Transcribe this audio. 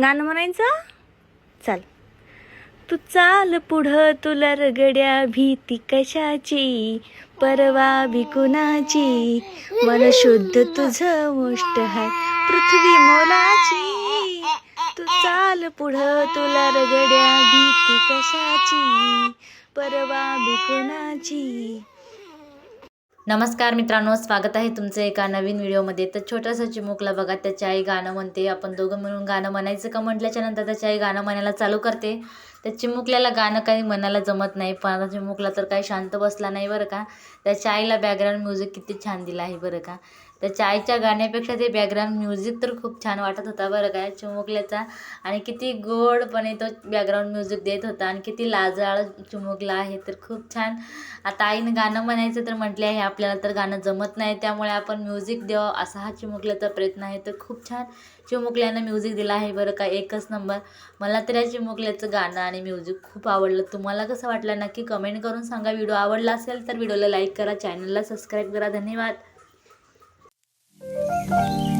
गाणं म्हणायचं? चाल. तू चाल पुढं तुला रगड्या भीती कशाची? परवा भी कुणाची? मन शुद्ध तुझं गोष्ट आहे पृथ्वी मोलाची. तू चाल पुढं तुला रगड्या भीती कशाची? परवा भी कुणाची? नमस्कार मित्रांनो स्वागत आहे तुमचं एका नवीन व्हिडिओमध्ये. तर छोटासा चिमुकला बघा त्याची आई गाणं म्हणते. आपण दोघं मिळून गाणं म्हणायचं का म्हटल्याच्या नंतर त्याची आई गाणं म्हणायला चालू करते. त्या चिमुकल्याला गाणं काही म्हणायला जमत नाही. पण आता चिमुकला तर काही शांत बसला नाही बरं का. त्याच्या आईला बॅकग्राऊंड म्युझिक किती छान दिलं आहे बरं का. तर चायच्या गाण्यापेक्षा ते बॅकग्राऊंड म्युझिक तर खूप छान वाटत होता बरं काय चिमुकल्याचा. आणि किती गोडपणे तो बॅकग्राऊंड म्युझिक देत होता आणि किती लाजाळ चिमुकला आहे तर खूप छान. आता आईने गाणं म्हणायचं तर म्हटले आहे आपल्याला तर गाणं जमत नाही त्यामुळे आपण म्युझिक द्यावं असा हा चिमुकल्याचा प्रयत्न आहे. तर खूप छान चिमुकल्यानं म्युझिक दिला आहे बरं का एकच नंबर मला तर या चिमुकल्याचं गाणं आणि म्युझिक खूप आवडलं. तुम्हाला कसं वाटलं नक्की कमेंट करून सांगा. व्हिडिओ आवडला असेल तर व्हिडिओला लाईक करा चॅनलला सबस्क्राईब करा. धन्यवाद. Bye.